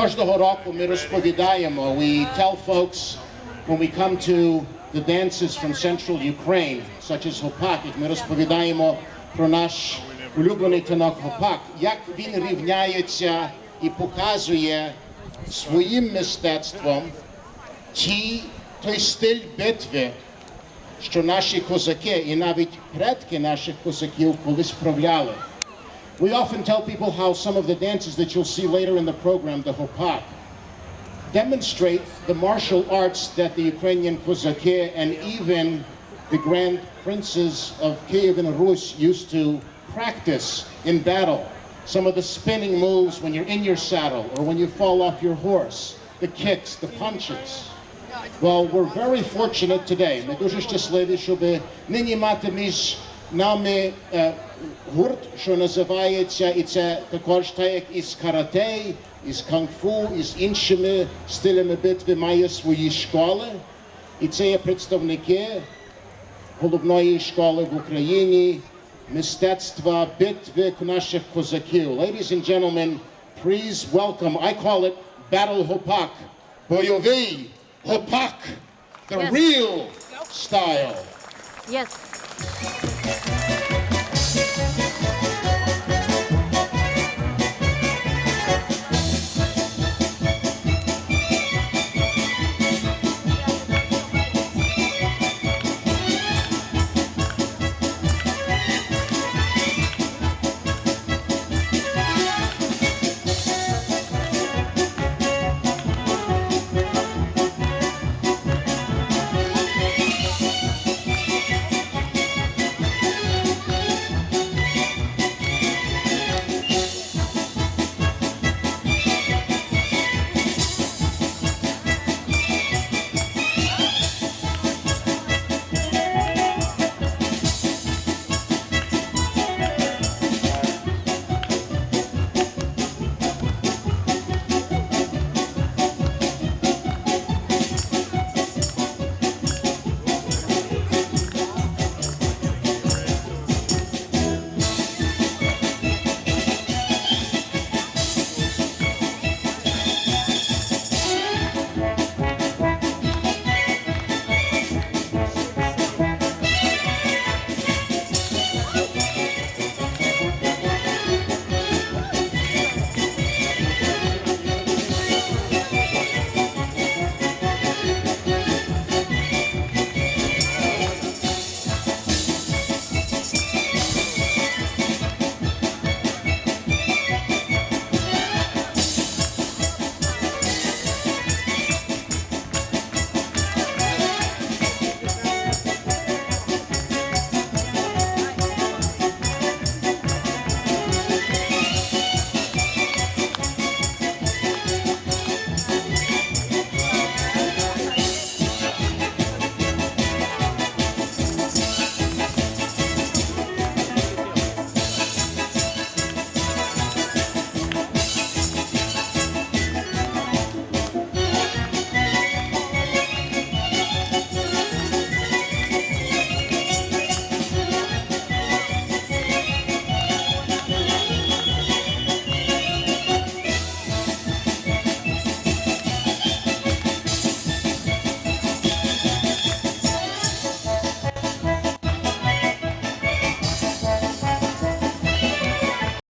Кожного року ми розповідаємо, we tell folks when we come to the dances from central Ukraine, such as Hopak, ми розповідаємо про наш улюблений танок Hopak, як він рівняється і показує своїм мистецтвом ті, той стиль битви, що наші козаки і навіть предки наших козаків колись вправляли. We often tell people how some of the dances that you'll see later in the program, the Hopak, demonstrate the martial arts that the Ukrainian Kozaki and even the grand princes of Kiev and Rus used to practice in battle. Some of the spinning moves when you're in your saddle or when you fall off your horse, the kicks, the punches. Well, we're very fortunate today. Ми дуже щасливі, щоб нині мати між нами е, гурт, що називається, і це також так, як із карате, із кунг-фу, із іншими стилями битви має свої школи. І це є представники головної школи в Україні, мистецтва битви наших козаків. Ladies and gentlemen, please welcome, I call it Battle Hopak, бойовий Hopak, the Yes. real style. Yes. Thank you.